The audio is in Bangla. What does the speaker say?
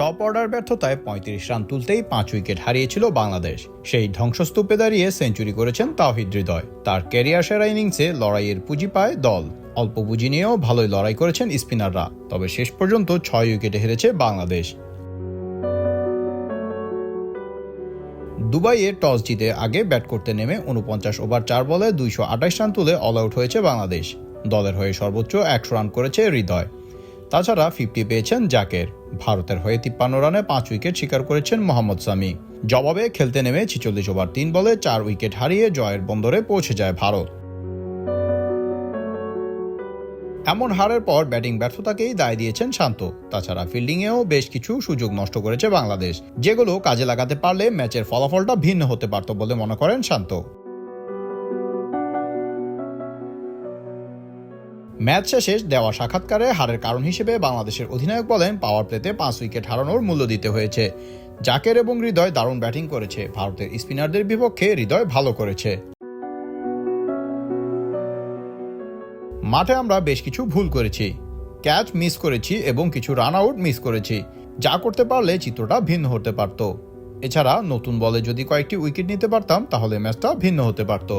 টপ অর্ডার ব্যর্থতায় পঁয়ত্রিশ রান তুলতেই পাঁচ উইকেট হারিয়েছিল বাংলাদেশ। সেই ধ্বংসস্তূপে দাঁড়িয়ে সেঞ্চুরি করেছেন তাওহিদ হৃদয়। তার ক্যারিয়ার সেরা ইনিংসে লড়াইয়ের পুঁজি পায় দল। অল্প পুঁজি নিয়েও ভালোই লড়াই করেছেন স্পিনাররা, তবে শেষ পর্যন্ত ছয় উইকেটে হেরেছে বাংলাদেশ। দুবাইয়ে টস জিতে আগে ব্যাট করতে নেমে উনপঞ্চাশ ওভার চার বলে দুইশো আঠাশ রান তুলে অল আউট হয়েছে বাংলাদেশ। দলের হয়ে সর্বোচ্চ একশো রান করেছে হৃদয়। তাছাড়া ফিফটি পেয়েছেন জাকের। ভারতের হয়ে তিপ্পান্ন রানে পাঁচ উইকেট শিকার করেছেন মোহাম্মদ সামি। জবাবে খেলতে নেমে ছিচল্লিশ ওভার তিন বলে চার উইকেট হারিয়ে জয়ের বন্দরে পৌঁছে যায় ভারত। এমন হারের পর ব্যাটিং ব্যর্থতাকেই দায় দিয়েছেন শান্ত। তাছাড়া ফিল্ডিংয়েও বেশ কিছু সুযোগ নষ্ট করেছে বাংলাদেশ। যেগুলো কাজে লাগাতে পারলে ম্যাচের ফলাফলটা ভিন্ন হতে পারত বলে মনে করেন শান্ত। ম্যাচ শেষে দেওয়া সাক্ষাৎকারে হারের কারণ হিসেবে বাংলাদেশের অধিনায়ক বলেন পাওয়ার প্লেতে পাঁচ উইকেট হারানোর মূল্য দিতে হয়েছে। জাকের এবং হৃদয় দারুণ ব্যাটিং করেছে। ভারতের স্পিনারদের বিপক্ষে হৃদয় ভালো করেছে। মাঠে আমরা বেশ কিছু ভুল করেছি। ক্যাচ মিস করেছি এবং কিছু রান আউট মিস করেছি। যা করতে পারলে চিত্রটা ভিন্ন হতে পারত। এছাড়া নতুন বলে যদি কয়েকটি উইকেট নিতে পারতাম, তাহলে ম্যাচটা ভিন্ন হতে পারত।